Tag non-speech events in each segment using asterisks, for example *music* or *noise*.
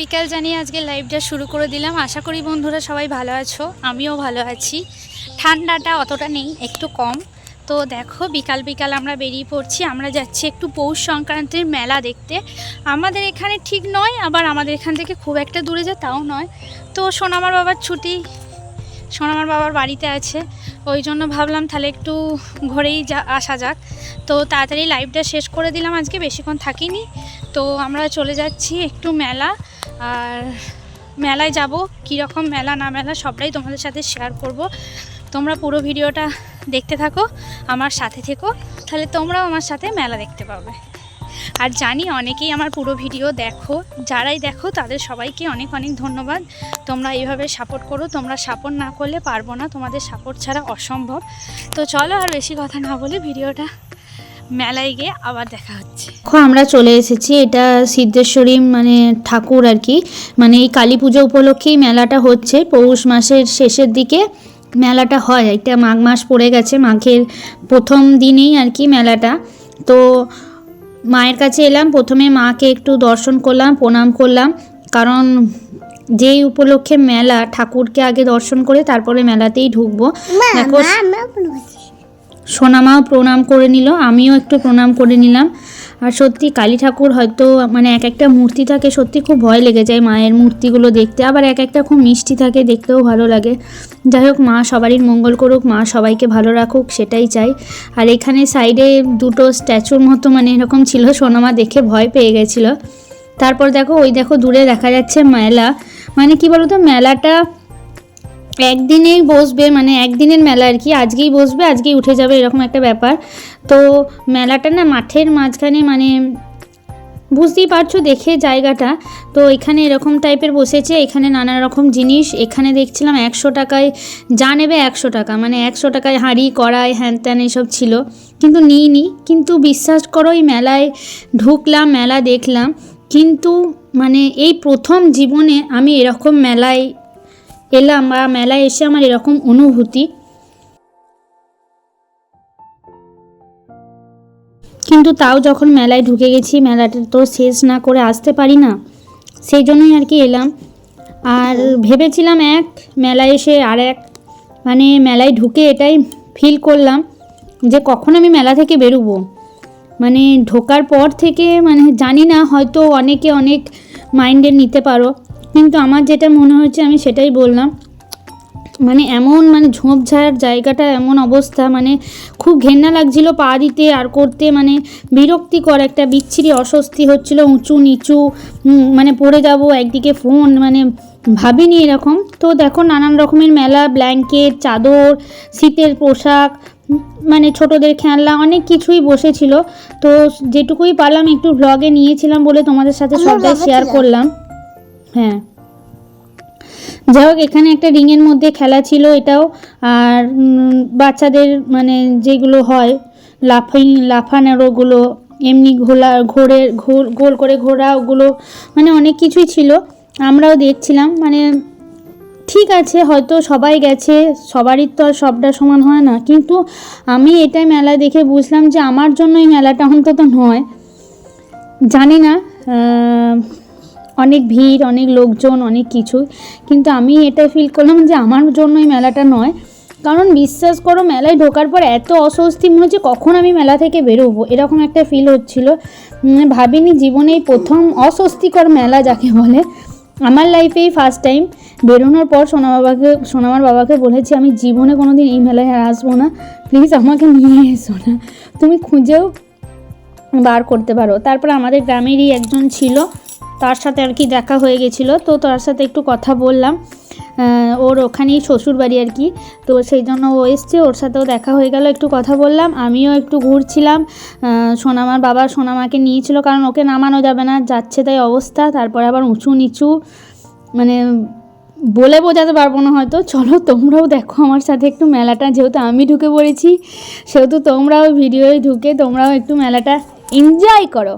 বিকাল জানিয়ে আজকে লাইভটা শুরু করে দিলাম। আশা করি বন্ধুরা সবাই ভালো আছো, আমিও ভালো আছি। ঠান্ডাটা অতটা নেই, একটু কম। তো দেখো, বিকাল বিকাল আমরা বেরিয়ে পড়ছি। আমরা যাচ্ছি একটু পৌষ সংক্রান্তির মেলা দেখতে। আমাদের এখানে ঠিক নয়, আবার আমাদের এখান থেকে খুব একটা দূরে যায় তাও নয়। তো সোনামার বাবার ছুটি, সোনামার বাবার বাড়িতে আছে। ওই জন্য ভাবলাম তাহলে একটু ঘরেই যা, আসা যাক। তো তাড়াতাড়ি লাইভটা শেষ করে দিলাম। আজকে বেশিক্ষণ থাকিনি। তো আমরা চলে যাচ্ছি একটু মেলা। আর মেলায় যাব কীরকম মেলা, না মেলা, সবটাই তোমাদের সাথে শেয়ার করব। তোমরা পুরো ভিডিওটা দেখতে থাকো, আমার সাথে থেকো, তাহলে তোমরাও আমার সাথে মেলা দেখতে পাবে। আর জানি অনেকেই আমার পুরো ভিডিও দেখো, যারাই দেখো, তাদের সবাইকে অনেক অনেক ধন্যবাদ। তোমরা এইভাবে সাপোর্ট করো, তোমরা সাপোর্ট না করলে পারব না, তোমাদের সাপোর্ট ছাড়া অসম্ভব। তো চলো আর বেশি কথা না বলে ভিডিওটা মেলায় গিয়ে আবার দেখা হচ্ছে। দেখো আমরা চলে এসেছি। এটা সিদ্ধেশ্বরী মানে ঠাকুর আর কি। মানে এই কালী পুজো উপলক্ষেই মেলাটা হচ্ছে। পৌষ মাসের শেষের দিকে মেলাটা হয়। এটা মাঘ মাস পড়ে গেছে। মাঘের প্রথম দিনেই আর কি মেলাটা। তো মায়ের কাছে এলাম। প্রথমে মাকে একটু দর্শন করলাম প্রণাম করলাম। কারণ যেই উপলক্ষে মেলা ঠাকুরকে আগে দর্শন করে তারপরে মেলাতেই ঢুকবো। দেখো সোনামাও প্রণাম করে নিল, আমিও একটু প্রণাম করে নিলাম। আর সত্যি কালী ঠাকুর হয়তো মানে এক একটা মূর্তি থাকে, সত্যি খুব ভয় লেগে যায় মায়ের মূর্তিগুলো দেখতে। আবার এক একটা খুব মিষ্টি থাকে, দেখতেও ভালো লাগে। যাই হোক, মা সবারই মঙ্গল করুক, মা সবাইকে ভালো রাখুক, সেটাই চাই। আর এখানে সাইডে দুটো স্ট্যাচুর মতো মানে এরকম ছিল, সোনামা দেখে ভয় পেয়ে গেছিল। তারপর দেখো, ওই দেখো দূরে দেখা যাচ্ছে মেলা। মানে কি বলতো, মেলাটা একদিনেই বসবে মানে একদিনের মেলা আর কি। আজকেই বসবে, আজকেই উঠে যাবে, এরকম একটা ব্যাপার। তো মেলাটা না মাঠের মাঝখানে মানে বুঝতেই পারছ দেখে জায়গাটা। তো এখানে এরকম টাইপের বসেছে, এখানে নানা রকম জিনিস। এখানে দেখছিলাম একশো টাকায়, যা নেবে একশো টাকা। মানে একশো টাকায় হাঁড়ি, কড়াই, হ্যান ত্যান এসব ছিল। কিন্তু নিইনি। কিন্তু বিশ্বাস করো, এই মেলায় ঢুকলাম, মেলা দেখলাম। কিন্তু মানে এই প্রথম জীবনে আমি এরকম মেলায় এলাম বা মেলায় এসে আমার এরকম অনুভূতি। কিন্তু তাও যখন মেলায় ঢুকে গেছি, মেলাটা তো শেষ না করে আসতে পারি না, সেই জন্যই আর কি এলাম। আর ভেবেছিলাম এক, মেলায় এসে আর এক মানে মেলায় ঢুকে এটাই ফিল করলাম যে কখন আমি মেলা থেকে বেরোবো। মানে ঢোকার পর থেকে মানে জানি না, হয়তো অনেকে অনেক মাইন্ডে নিতে পারো। কিন্তু আমার যেটা মনে হচ্ছে আমি সেটাই বললাম। মানে এমন মানে ঝোপঝাড় জায়গাটা এমন অবস্থা মানে খুব ঘেন্না লাগছিল পা দিতে আর করতে মানে বিরক্তিকর একটা বিচ্ছিরি অস্বস্তি হচ্ছিল উঁচু নিচু মানে পড়ে যাব একদিকে ফোন মানে ভাবিনি এরকম। তো দেখো নানান রকমের মেলা ব্ল্যাঙ্কেট চাদর শীতের পোশাক মানে ছোটদের খেলনা অনেক কিছুই বসেছিল। তো যেটুকুই পারলাম একটু ভ্লগে নিয়েছিলাম বলে তোমাদের সাথে সবটাই শেয়ার করলাম। হ্যাঁ। যাই হোক এখানে একটা রিংয়ের মধ্যে খেলা ছিল এটাও। আর বাচ্চাদের মানে যেগুলো হয়, লাফাই, লাফানোগুলো, এমনি ঘোলা, ঘোরে গোল করে ঘোরা, ওগুলো মানে অনেক কিছুই ছিল। আমরাও দেখছিলাম মানে ঠিক আছে, হয়তো সবাই গেছে, সবারই তো আর সবটা সমান হয় না। কিন্তু আমি এটাই মেলা দেখে বুঝলাম যে আমার জন্য এই মেলাটা অন্তত নয়। জানি না অনেক ভিড়, অনেক লোকজন, অনেক কিছু। কিন্তু আমি এটা ফিল করলাম যে আমার জন্য এই মেলাটা নয়। কারণ বিশ্বাস করো, মেলায় ঢোকার পর এত অস্বস্তি, মনে হচ্ছে কখন আমি মেলা থেকে বেরোবো। এরকম একটা ফিল হচ্ছিল। ভাবিনি জীবনে এই প্রথম অস্বস্তিকর মেলা যাকে বলে। আমার লাইফেই ফার্স্ট টাইম বেরোনোর পর সোনা বাবাকে সোনামার বাবাকে বলেছি, আমি জীবনে কোনো দিন এই মেলায় আর আসব না। প্লিজ আমাকে নিয়ে এসো না। তুমি খুঁজেও বার করতে পারো। তারপর আমাদের গ্রামেরই একজন ছিল। তার সাথে আর কি দেখা হয়ে গেছিল। তো তার সাথে একটু কথা বললাম। ওর ওখানেই শ্বশুর বাড়ি আর কি। তো সেই জন্য ও এসছে, ওর সাথেও দেখা হয়ে গেল, একটু কথা বললাম। আমিও একটু ঘুরছিলাম। সোনামার বাবা সোনামাকে নিয়েছিল কারণ ওকে নামানো যাবে না, যাচ্ছে তাই অবস্থা। তারপরে আবার উঁচু নিচু মানে বলে বোঝাতে পারব না হয়তো। চলো তোমরাও দেখো আমার সাথে একটু মেলাটা। যেহেতু আমি ঢুকে পড়েছি, সেহেতু তোমরাও ভিডিওয়ে ঢুকে তোমরাও একটু মেলাটা এনজয় করো।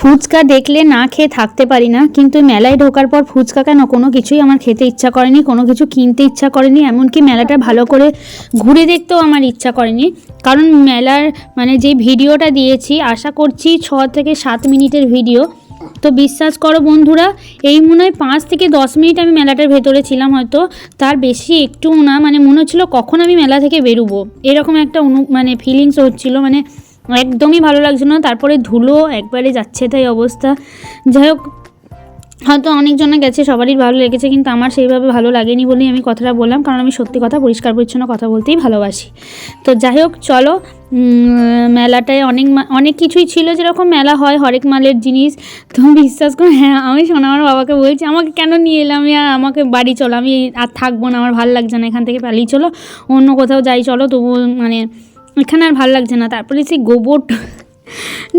ফুচকা দেখলে না খেয়ে থাকতে পারি না, কিন্তু মেলায় ঢোকার পর ফুচকা কেন? কোনো কিছুই আমার খেতে ইচ্ছা করেনি, কোনো কিছু কিনতে ইচ্ছা করেনি, এমনকি মেলাটা ভালো করে ঘুরে দেখতেও আমার ইচ্ছা করেনি। কারণ মেলার মানে যে ভিডিওটা দিয়েছি, আশা করছি ছ থেকে সাত মিনিটের ভিডিও। তো বিশ্বাস করো বন্ধুরা, এই মনে হয় পাঁচ থেকে দশ মিনিট আমি মেলাটার ভেতরে ছিলাম হয়তো, তার বেশি একটু না মানে মনে হচ্ছিল কখন আমি মেলা থেকে বেরোবো। এরকম একটা অনু মানে ফিলিংস হচ্ছিল মানে একদমই ভালো লাগছিল না, তারপরে ধুলো একবারে যাচ্ছে তাই অবস্থা। যাই হোক, হয়তো অনেকজনে গেছে, সবারই ভালো লেগেছে, কিন্তু আমার সেইভাবে ভালো লাগেনি বলেই আমি কথাটা বললাম, কারণ আমি সত্যি কথা পরিষ্কার পরিচ্ছন্ন কথা বলতেই ভালোবাসি। তো যাই হোক, চলো মেলাটায় অনেক অনেক কিছুই ছিল যেরকম মেলা হয়, হরেক মালের জিনিস। তো বিশ্বাস করো হ্যাঁ আমি শোনা আমার বাবাকে বলছি, আমাকে কেন নিয়ে এলাম আর আমাকে বাড়ি চলো, আমি আর থাকব না, আমার ভালো লাগছে না, এখান থেকে পালিয়ে চলো, অন্য কোথাও যাই, চলো তবু মানে এখানে আর ভালো লাগছে না। তারপরে সেই গোবর।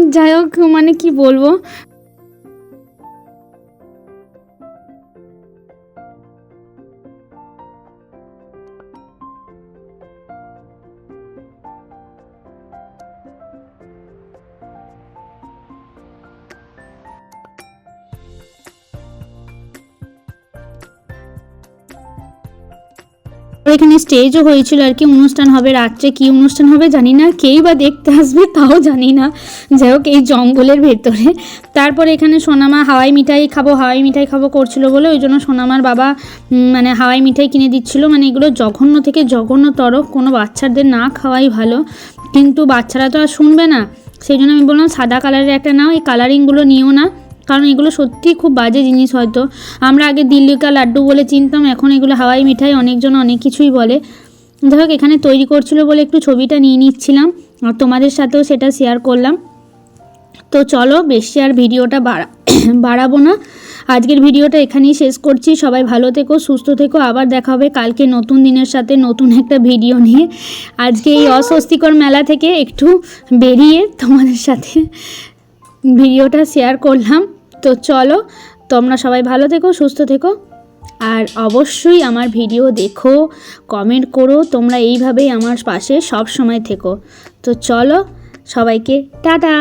যাই হোক মানে কি বলব? এখানে স্টেজও হয়েছিল আর কি, অনুষ্ঠান হবে রাত্রে, কি অনুষ্ঠান হবে জানি না, কেই বা দেখতে আসবে তাও জানি না। যাই হোক, এই জঙ্গলের ভেতরে। তারপরে এখানে সোনামা হাওয়াই মিঠাই খাব, হাওয়াই মিঠাই খাব করছিল বলে ওই জন্য সোনামার বাবা মানে হাওয়াই মিঠাই কিনে দিচ্ছিল। মানে এগুলো জঘন্য থেকে জঘন্যতর, কোনো বাচ্চাদের না খাওয়াই ভালো। কিন্তু বাচ্চারা তো আর শুনবে না। সেই জন্য আমি বললাম, সাদা কালারের একটা নাও, এই কালারিংগুলো নিও না। কারণ এগুলো সত্যিই খুব বাজে জিনিস হয়তো। আমরা আগে দিল্লিকা লাড্ডু বলে চিনতাম, এখন এগুলো হাওয়াই মিঠাই, অনেকজন অনেক কিছুই বলে। যাই হোক এখানে তৈরি করছিল বলে একটু ছবিটা নিয়ে নিচ্ছিলাম, আর তোমাদের সাথেও সেটা শেয়ার করলাম। তো চলো, বেশি আর ভিডিওটা বাড়া, *coughs* বাড়াবো না। আজকের ভিডিওটা এখানেই শেষ করছি। সবাই ভালো থেকো, সুস্থ থেকো। আবার দেখা হবে কালকে নতুন দিনের সাথে নতুন একটা ভিডিও নিয়ে। আজকে এই অস্বস্তিকর মেলা থেকে একটু বেরিয়ে তোমাদের সাথে ভিডিওটা শেয়ার করলাম। তো চলো, তোমরা সবাই ভালো থেকো, সুস্থ থেকো। আর অবশ্যই আমার ভিডিও দেখো কমেন্ট করো, তোমরা এইভাবেই আমার পাশে সব সময় থেকো। তো চলো, সবাইকে টাটা!